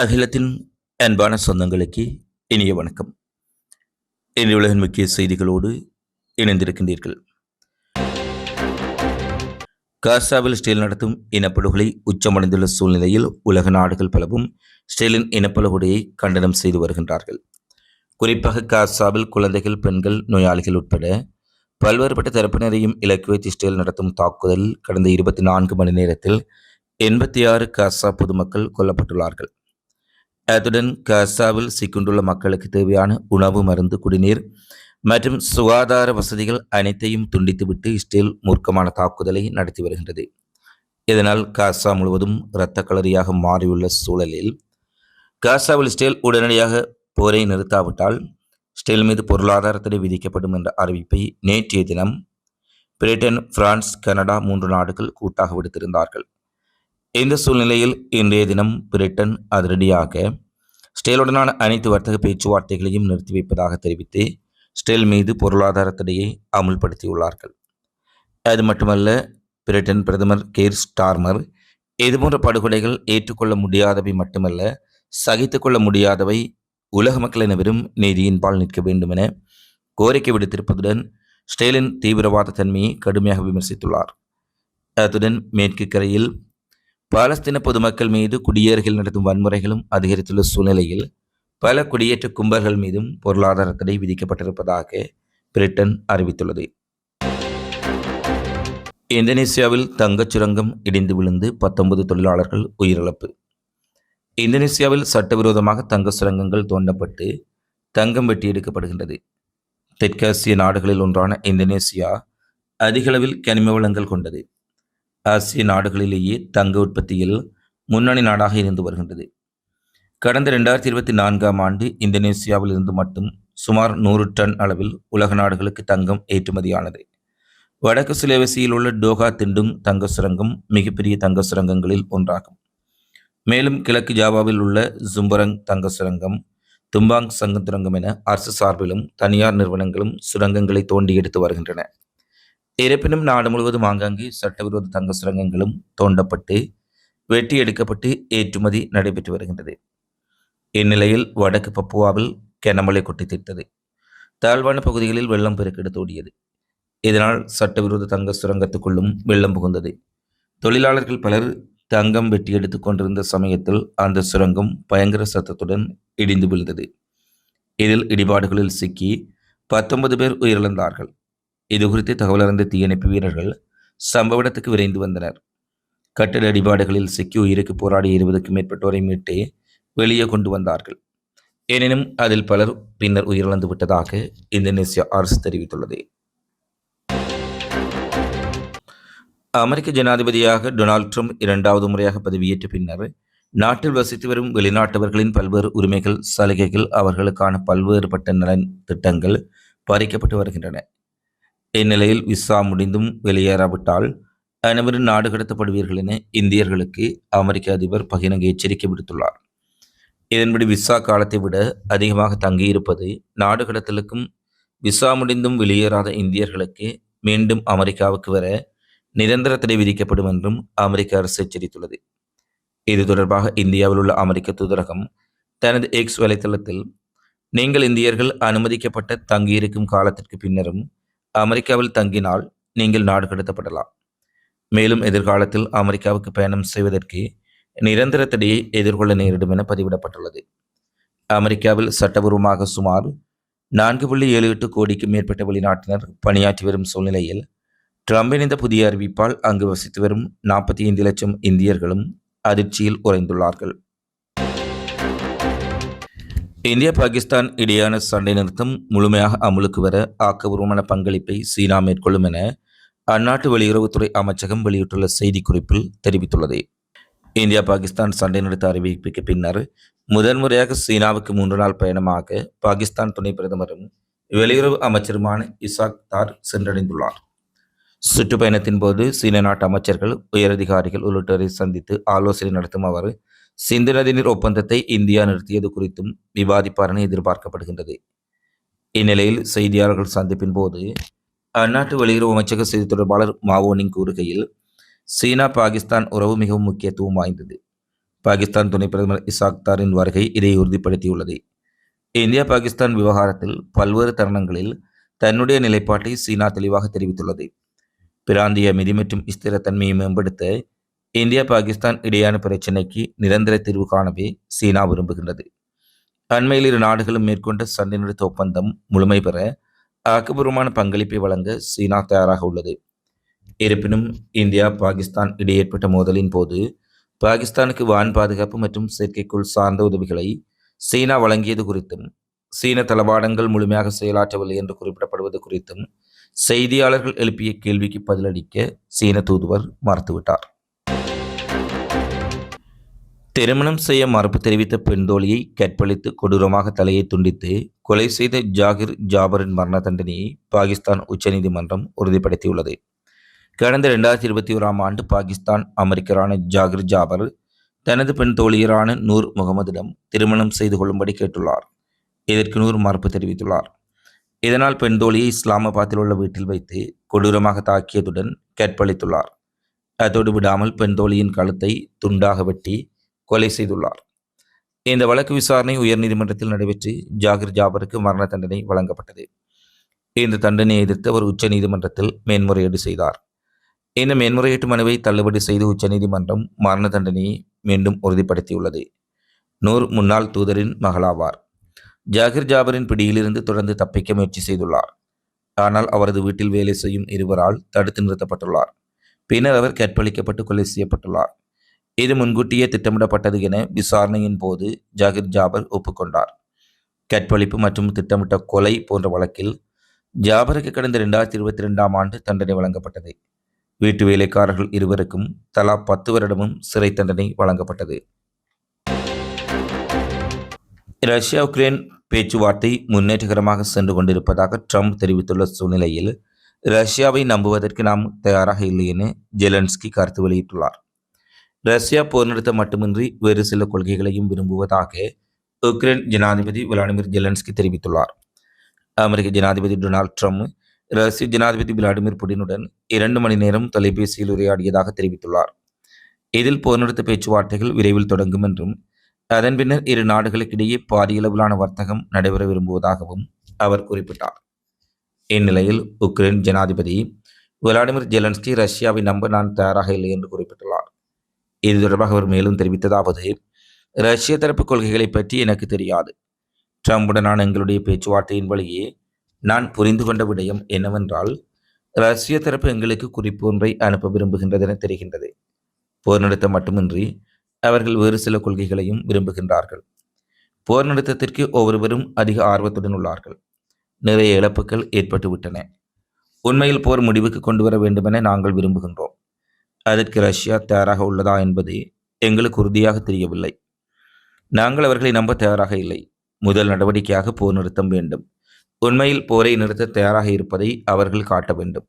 அகிலத்தின் அன்பான சொந்தங்களுக்கு இனிய வணக்கம். இன்று உலகின் முக்கிய செய்திகளோடு இணைந்திருக்கின்றீர்கள். காசாவில் ஸ்டேல் நடத்தும் இனப்படுகொலை உச்சமடைந்துள்ள சூழ்நிலையில் உலக நாடுகள் பலவும் ஸ்டேலின் இனப்படுகொலையை கண்டனம் செய்து வருகின்றார்கள். குறிப்பாக காசாவில் குழந்தைகள் பெண்கள் நோயாளிகள் உட்பட பல்வேறுபட்ட தரப்பினரையும் இலக்கு வைத்து ஸ்டேல் நடத்தும் தாக்குதலில் கடந்த இருபத்தி நான்கு மணி நேரத்தில் எண்பத்தி ஆறு காசா பொதுமக்கள் கொல்லப்பட்டுள்ளார்கள். அத்துடன் காசாவில் சிக்கொண்டுள்ள மக்களுக்கு தேவையான உணவு மருந்து குடிநீர் மற்றும் சுகாதார வசதிகள் அனைத்தையும் துண்டித்துவிட்டு இஸ்ரேல் மூர்க்கமான தாக்குதலை நடத்தி வருகின்றது. இதனால் காசா முழுவதும் இரத்த களரியாக மாறியுள்ள சூழலில் காசாவில் இஸ்ரேல் உடனடியாக போரை நிறுத்தாவிட்டால் இஸ்ரேல் மீது பொருளாதார தடை விதிக்கப்படும் என்ற அறிவிப்பை நேற்றைய தினம் பிரிட்டன் பிரான்ஸ் கனடா மூன்று நாடுகள் கூட்டாக விடுத்திருந்தார்கள். இந்த சூழ்நிலையில் இன்றைய தினம் பிரிட்டன் அதிரடியாக ஸ்டேலுடனான அனைத்து வர்த்தக பேச்சுவார்த்தைகளையும் நிறுத்தி வைப்பதாக தெரிவித்து ஸ்டேல் மீது பொருளாதார தடையை அமுல்படுத்தியுள்ளார்கள். அது மட்டுமல்ல பிரிட்டன் பிரதமர் கேர் ஸ்டார்மர் இதுபோன்ற படுகொலைகள் ஏற்றுக்கொள்ள முடியாதவை மட்டுமல்ல சகித்து கொள்ள முடியாதவை உலக மக்கள் அனைவரும் நீதியின்பால் நிற்க வேண்டும் என கோரிக்கை விடுத்திருப்பதுடன் ஸ்டேலின் தீவிரவாத தன்மையை கடுமையாக விமர்சித்துள்ளார். அத்துடன் மேற்கு கரையில் பாலஸ்தீன பொதுமக்கள் மீது குடியேறுகள் நடத்தும் வன்முறைகளும் அதிகரித்துள்ள சூழ்நிலையில் பல குடியேற்ற கும்பல்கள் மீதும் பொருளாதார தடை விதிக்கப்பட்டிருப்பதாக பிரிட்டன் அறிவித்துள்ளது. இந்தோனேசியாவில் தங்கச் சுரங்கம் இடிந்து விழுந்து பத்தொன்பது தொழிலாளர்கள் உயிரிழப்பு. இந்தோனேசியாவில் சட்டவிரோதமாக தங்க சுரங்கங்கள் தோண்டப்பட்டு தங்கம் வெட்டி எடுக்கப்படுகின்றது. தெற்காசிய நாடுகளில் ஒன்றான இந்தோனேசியா அதிகளவில் கனிம வளங்கள் கொண்டது. ஆசிய நாடுகளிலேயே தங்க உற்பத்தியில் முன்னணி நாடாக இருந்து வருகின்றது. கடந்த ரெண்டாயிரத்தி இருபத்தி நான்காம் ஆண்டு இந்தோனேசியாவில் இருந்து மட்டும் சுமார் நூறு டன் அளவில் உலக நாடுகளுக்கு தங்கம் ஏற்றுமதியானது. வடக்கு சுலேவசியில் உள்ள டோகா திண்டும் தங்க சுரங்கம் மிகப்பெரிய தங்க சுரங்கங்களில் ஒன்றாகும். மேலும் கிழக்கு ஜாவாவில் உள்ள ஜும்பரங் தங்க சுரங்கம் தும்பாங் சங்க சுரங்கம் என அரசு சார்பிலும் தனியார் நிறுவனங்களும் சுரங்கங்களை தோண்டி எடுத்து வருகின்றன. இருப்பினும் நாடு முழுவதும் ஆங்காங்கே சட்டவிரோத தங்க சுரங்கங்களும் தோண்டப்பட்டு வெட்டி எடுக்கப்பட்டு ஏற்றுமதி நடைபெற்று வருகின்றது. இந்நிலையில் வடக்கு பப்புவாவில் கனமழை கொட்டி தீர்த்தது தாழ்வான பகுதிகளில் வெள்ளம் பெருக்கெடுத்தோடியது இதனால் சட்டவிரோத தங்க சுரங்கத்துக்குள்ளும் வெள்ளம் புகுந்தது. தொழிலாளர்கள் பலர் தங்கம் வெட்டி எடுத்துக் கொண்டிருந்த சமயத்தில் அந்த சுரங்கம் பயங்கர சத்தத்துடன் இடிந்து விழுந்தது. இதில் இடிபாடுகளில் சிக்கி பத்தொன்பது பேர் உயிரிழந்தார்கள். இதுகுறித்து தகவல் அறிந்த தீயணைப்பு வீரர்கள் சம்பவ இடத்துக்கு விரைந்து வந்தனர். கட்டட அடிபாடுகளில் சிக்கி உயிருக்கு போராடி இருபதுக்கும் மேற்பட்டோரை மீட்டு வெளியே கொண்டு வந்தார்கள். எனினும் அதில் பலர் பின்னர் உயிரிழந்து விட்டதாக இந்தோனேசிய அரசு தெரிவித்துள்ளது. அமெரிக்க ஜனாதிபதியாக டொனால்ட் ட்ரம்ப் இரண்டாவது முறையாக பதவியேற்ற பின்னர் நாட்டில் வசித்து வரும் வெளிநாட்டவர்களின் பல்வேறு உரிமைகள் சலுகைகள் அவர்களுக்கான பல்வேறுபட்ட நலன் திட்டங்கள் பறிக்கப்பட்டு வருகின்றன. இந்நிலையில் விசா முடிந்தும் வெளியேறாவிட்டால் அனைவரும் நாடு கடத்தப்படுவீர்கள் என இந்தியர்களுக்கு அமெரிக்க அதிபர் பகிரங்க எச்சரிக்கை விடுத்துள்ளார். இதன்படி விசா காலத்தை விட அதிகமாக தங்கியிருப்பது நாடு கடத்தலுக்கும் விசா முடிந்தும் வெளியேறாத இந்தியர்களுக்கு மீண்டும் அமெரிக்காவுக்கு வர நிரந்தர தடை விதிக்கப்படும் என்றும் அமெரிக்க அரசு எச்சரித்துள்ளது. இது தொடர்பாக இந்தியாவில் உள்ள அமெரிக்க தூதரகம் தனது எக்ஸ் வலைத்தளத்தில் நீங்கள் இந்தியர்கள் அனுமதிக்கப்பட்ட தங்கியிருக்கும் காலத்திற்கு பின்னரும் அமெரிக்காவில் தங்கினால் நீங்கள் நாடு கடத்தப்படலாம். மேலும் எதிர்காலத்தில் அமெரிக்காவுக்கு பயணம் செய்வதற்கு நிரந்தர தடையை எதிர்கொள்ள நேரிடும் என பதிவிடப்பட்டுள்ளது. அமெரிக்காவில் சட்டபூர்வமாக சுமார் நான்கு புள்ளி ஏழு எட்டு கோடிக்கு மேற்பட்ட வெளிநாட்டினர் பணியாற்றி வரும் சூழ்நிலையில் ட்ரம்பின் இந்த புதிய அறிவிப்பால் அங்கு வசித்து வரும் நாற்பத்தி ஐந்து லட்சம் இந்தியர்களும் அதிர்ச்சியில் உறைந்துள்ளார்கள். இந்தியா பாகிஸ்தான் இடையான சண்டை நிறுத்தம் முழுமையாக அமலுக்கு வர ஆக்கபூர்வமான பங்களிப்பை சீனா மேற்கொள்ளும் என அந்நாட்டு வெளியுறவுத்துறை அமைச்சகம் வெளியிட்டுள்ள செய்திக்குறிப்பில் தெரிவித்துள்ளது. இந்தியா பாகிஸ்தான் சண்டை நிறுத்த அறிவிப்புக்கு பின்னர் முதன்முறையாக சீனாவுக்கு மூன்று நாள் பயணமாக பாகிஸ்தான் துணை பிரதமரும் வெளியுறவு அமைச்சருமான இசாக் தார் சென்றடைந்துள்ளார். சுற்றுப்பயணத்தின் போது சீன நாட்டு அமைச்சர்கள் உயரதிகாரிகள் உள்ளிட்டோரை சந்தித்து ஆலோசனை நடத்தும் அவர் சிந்து நதிநீர் ஒப்பந்தத்தை இந்தியா நிறுத்தியது குறித்தும் விவாதிப்பார் என எதிர்பார்க்கப்படுகின்றது. இந்நிலையில் செய்தியாளர்கள் சந்திப்பின் போது அந்நாட்டு வெளியுறவு அமைச்சக செய்தி தொடர்பாளர் மாவோனிங் கூறுகையில் சீனா பாகிஸ்தான் உறவு மிகவும் முக்கியத்துவம் வாய்ந்தது. பாகிஸ்தான் துணை பிரதமர் இசாக்தாரின் வருகை இதை உறுதிப்படுத்தியுள்ளது. இந்தியா பாகிஸ்தான் விவகாரத்தில் பல்வேறு தருணங்களில் தன்னுடைய நிலைப்பாட்டை சீனா தெளிவாக தெரிவித்துள்ளது. பிராந்திய அமைதி மற்றும் ஸ்திரத்தன்மையை மேம்படுத்த இந்தியா பாகிஸ்தான் இடையான பிரச்சினைக்கு நிரந்தர தீர்வு காணவே சீனா விரும்புகின்றது. அண்மையில் இரு நாடுகளும் மேற்கொண்ட சண்டை நிறுத்த ஒப்பந்தம் முழுமை பெற ஆக்கப்பூர்வமான பங்களிப்பை வழங்க சீனா தயாராக உள்ளது. இருப்பினும் இந்தியா பாகிஸ்தான் இடையே ஏற்பட்ட மோதலின் போது பாகிஸ்தானுக்கு வான் பாதுகாப்பு மற்றும் செயற்கைக்குள் சார்ந்த உதவிகளை சீனா வழங்கியது குறித்தும் சீன தளவாடங்கள் முழுமையாக செயலாற்றவில்லை என்று குறிப்பிடப்படுவது குறித்தும் செய்தியாளர்கள் எழுப்பிய கேள்விக்கு பதிலளிக்க சீன தூதுவர் மறுத்துவிட்டார். திருமணம் செய்ய மறுப்பு தெரிவித்த பெண் தோழியை கற்பழித்து கொடூரமாக தலையை துண்டித்து கொலை செய்த ஜாகிர் ஜாபரின் மரண தண்டனையை பாகிஸ்தான் உச்சநீதிமன்றம் உறுதிப்படுத்தியுள்ளது. கடந்த இரண்டாயிரத்தி இருபத்தி ஓராம் ஆண்டு பாகிஸ்தான் அமெரிக்கரான ஜாகிர் ஜாபர் தனது பெண் தோழியரான நூர் முகமதிடம் திருமணம் செய்து கொள்ளும்படி கேட்டுள்ளார். இதற்கு நூர் மறுப்பு தெரிவித்துள்ளார். இதனால் பெண் தோழியை இஸ்லாமாபாத்தில் உள்ள வீட்டில் வைத்து கொடூரமாக தாக்கியதுடன் கற்பழித்துள்ளார். அதோடு விடாமல் பெண் தோழியின் கழுத்தை துண்டாக வெட்டி கொலை செய்துள்ளார். இந்த வழக்கு விசாரணை உயர்நீதிமன்றத்தில் நடைபெற்று ஜாகிர் ஜாபருக்கு மரண தண்டனை வழங்கப்பட்டது. இந்த தண்டனையை எதிர்த்து அவர் உச்சநீதிமன்றத்தில் மேன்முறையீடு செய்தார். இந்த மேன்முறையீட்டு மனுவை தள்ளுபடி செய்து உச்சநீதிமன்றம் மரண தண்டனையை மீண்டும் உறுதிப்படுத்தியுள்ளது. நூர் முன்னாள் தூதரின் மகளாவார். ஜாகிர் ஜாபரின் பிடியிலிருந்து தொடர்ந்து தப்பிக்க முயற்சி செய்துள்ளார். ஆனால் அவரது வீட்டில் வேலை செய்யும் இருவரால் தடுத்து நிறுத்தப்பட்டுள்ளார். பின்னர் அவர் கற்பழிக்கப்பட்டு கொலை செய்யப்பட்டுள்ளார். இது முன்கூட்டியே திட்டமிடப்பட்டது என விசாரணையின் போது ஜாகிர் ஜாபர் ஒப்புக்கொண்டார். கற்பழிப்பு மற்றும் திட்டமிட்ட கொலை போன்ற வழக்கில் ஜாபருக்கு கடந்த ரெண்டாயிரத்தி இருபத்தி ரெண்டாம் ஆண்டு தண்டனை வழங்கப்பட்டது. வீட்டு வேலைக்காரர்கள் இருவருக்கும் தலா பத்து வருடமும் சிறை தண்டனை வழங்கப்பட்டது. ரஷ்யா உக்ரைன் பேச்சுவார்த்தை முன்னேற்றகரமாக சென்று கொண்டிருப்பதாக ட்ரம்ப் தெரிவித்துள்ள சூழ்நிலையில் ரஷ்யாவை நம்புவதற்கு நாம் தயாராக இல்லை என ஜெலன்ஸ்கி கருத்து வெளியிட்டுள்ளார். ரஷ்யா போர் நிறுத்தம் மட்டுமின்றி வேறு சில கொள்கைகளையும் விரும்புவதாக உக்ரைன் ஜனாதிபதி விளாடிமிர் ஜெலன்ஸ்கி தெரிவித்துள்ளார். அமெரிக்க ஜனாதிபதி டொனால்ட் ட்ரம்ப் ரஷ்ய ஜனாதிபதி விளாடிமிர் புடினுடன் இரண்டு மணி நேரம் தொலைபேசியில் உரையாடியதாக தெரிவித்துள்ளார். இதில் போர் நிறுத்த பேச்சுவார்த்தைகள் விரைவில் தொடங்கும் என்றும் அதன் பின்னர் இரு நாடுகளுக்கிடையே பாரியளவிலான வர்த்தகம் நடைபெற விரும்புவதாகவும் அவர் குறிப்பிட்டார். இந்நிலையில் உக்ரைன் ஜனாதிபதி விளாடிமிர் ஜெலன்ஸ்கி ரஷ்யாவை நம்ப நான் தயாராக இல்லை என்று குறிப்பிட்டுள்ளார். இது தொடர்பாக அவர் மேலும் தெரிவித்ததாவது ரஷ்ய தரப்பு கொள்கைகளை பற்றி எனக்கு தெரியாது. ட்ரம்புடனான எங்களுடைய பேச்சுவார்த்தையின் வழியே நான் புரிந்து கொண்ட விடயம் என்னவென்றால் ரஷ்ய தரப்பு எங்களுக்கு குறிப்பு ஒன்றை அனுப்ப விரும்புகின்றது என தெரிகின்றது. போர் நிறுத்தம் மட்டுமின்றி அவர்கள் வேறு சில கொள்கைகளையும் விரும்புகின்றார்கள். போர் நிறுத்தத்திற்கு ஒவ்வொருவரும் அதிக ஆர்வத்துடன் உள்ளார்கள். நிறைய இழப்புகள் ஏற்பட்டுவிட்டன. உண்மையில் போர் முடிவுக்கு கொண்டு வர வேண்டுமென நாங்கள் விரும்புகின்றோம். அதற்கு ரஷ்யா தயாராக உள்ளதா என்பது எங்களுக்கு உறுதியாக தெரியவில்லை. நாங்கள் அவர்களை நம்ப தயாராக இல்லை. முதல் நடவடிக்கையாக போர் நிறுத்தம் வேண்டும். உண்மையில் போரை நிறுத்த தயாராக இருப்பதை அவர்கள் காட்ட வேண்டும்.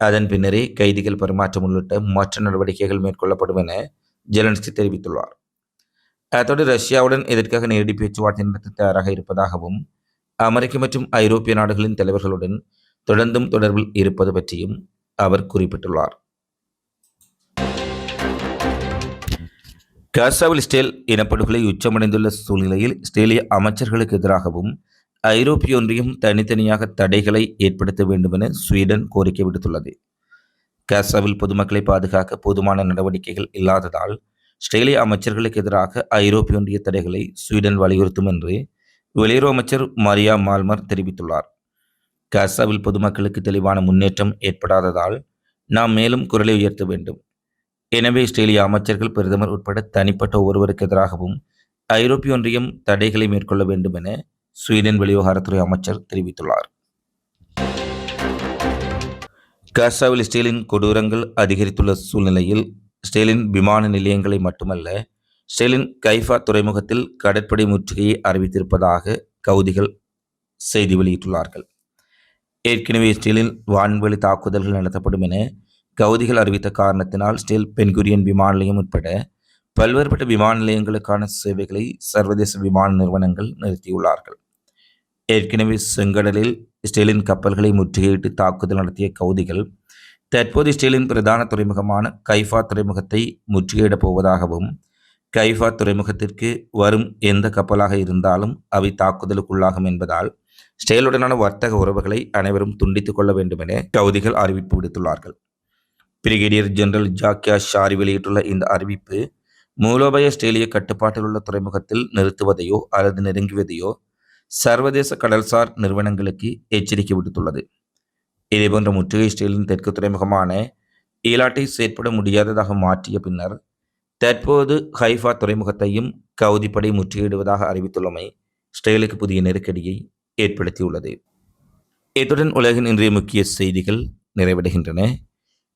அதன் பின்னரே கைதிகள் பரிமாற்றம் உள்ளிட்ட மற்ற நடவடிக்கைகள் மேற்கொள்ளப்படும் என ஜெலன்ஸ்கி தெரிவித்துள்ளார். அத்தோடு ரஷ்யாவுடன் இதற்காக நேரடி பேச்சுவார்த்தை நடத்த தயாராக இருப்பதாகவும் அமெரிக்க மற்றும் ஐரோப்பிய நாடுகளின் தலைவர்களுடன் தொடர்ந்தும் தொடர்பில் இருப்பது பற்றியும் அவர் குறிப்பிட்டுள்ளார். காசாவில் ஸ்டேல் இனப்படுகொலை உச்சமடைந்துள்ள சூழ்நிலையில் ஸ்டேலிய அமைச்சர்களுக்கு எதிராகவும் ஐரோப்பிய ஒன்றியம் தனித்தனியாக தடைகளை ஏற்படுத்த வேண்டும் என ஸ்வீடன் கோரிக்கை விடுத்துள்ளது. காசாவில் பொதுமக்களை பாதுகாக்க போதுமான நடவடிக்கைகள் இல்லாததால் ஸ்டேலிய அமைச்சர்களுக்கு எதிராக ஐரோப்பிய ஒன்றிய தடைகளை ஸ்வீடன் வலியுறுத்தும் என்று வெளியுறவு அமைச்சர் மரியா மால்மர் தெரிவித்துள்ளார். காசாவில் பொதுமக்களுக்கு தெளிவான முன்னேற்றம் ஏற்படாததால் நாம் மேலும் குரலை உயர்த்த வேண்டும். எனவே இஸ்ரேலிய அமைச்சர்கள் பிரதமர் உட்பட தனிப்பட்ட ஒருவருக்கு எதிராகவும் ஐரோப்பிய ஒன்றியம் தடைகளை மேற்கொள்ள வேண்டும் என ஸ்வீடன் வெளிவிவகாரத்துறை அமைச்சர் தெரிவித்துள்ளார். காசாவில் இஸ்ரேலின் கொடூரங்கள் அதிகரித்துள்ள சூழ்நிலையில் ஸ்டேலின் விமான நிலையங்களை மட்டுமல்ல ஸ்டேலின் கைஃபா துறைமுகத்தில் கடற்படை முற்றுகையை அறிவித்திருப்பதாக கவுதிகள் செய்தி வெளியிட்டுள்ளார்கள். ஏற்கனவே ஸ்டீலின் வான்வெளி தாக்குதல்கள் நடத்தப்படும் என கவுதிகள் அறிவித்த காரணத்தினால் ஸ்டீல் பென்குரியன் விமான நிலையம் உட்பட பல்வேறுபட்ட விமான நிலையங்களுக்கான சேவைகளை சர்வதேச விமான நிறுவனங்கள் நிறுத்தியுள்ளார்கள். ஏற்கனவே செங்கடலில் ஸ்டீலின் கப்பல்களை முற்றுகையிட்டு தாக்குதல் நடத்திய கவுதிகள் தற்போது ஸ்டீலின் பிரதான துறைமுகமான கைஃபா துறைமுகத்தை முற்றுகையிடப் போவதாகவும் கைஃபா துறைமுகத்திற்கு வரும் எந்த கப்பலாக இருந்தாலும் அவை தாக்குதலுக்குள்ளாகும் என்பதால் ஸ்டேலுடனான வர்த்தக உறவுகளை அனைவரும் துண்டித்துக் கொள்ள வேண்டும் என கவுதிகள் அறிவிப்பு விடுத்துள்ளார்கள். பிரிகேடியர் ஜெனரல் ஜாக்கியா ஷாரி வெளியிட்டுள்ள இந்த அறிவிப்பு மூலோபாய ஆஸ்திரேலிய கட்டுப்பாட்டில் உள்ள துறைமுகத்தில் நிறுத்துவதையோ அல்லது நெருங்குவதையோ சர்வதேச கடல்சார் நிறுவனங்களுக்கு எச்சரிக்கை விடுத்துள்ளது. இதேபோன்ற முற்றுகை ஸ்டேலின் தெற்கு துறைமுகமான ஈலாட்டை செயற்பட முடியாததாக மாற்றிய பின்னர் தற்போது ஹைஃபா துறைமுகத்தையும் கவுதிப்படை முற்றுகையிடுவதாக அறிவித்துள்ளமை ஸ்டேலுக்கு புதிய நெருக்கடியை ஏற்படுத்தியுள்ளது. இத்துடன் உலகின் இன்றைய முக்கிய செய்திகள் நிறைவடைகின்றன.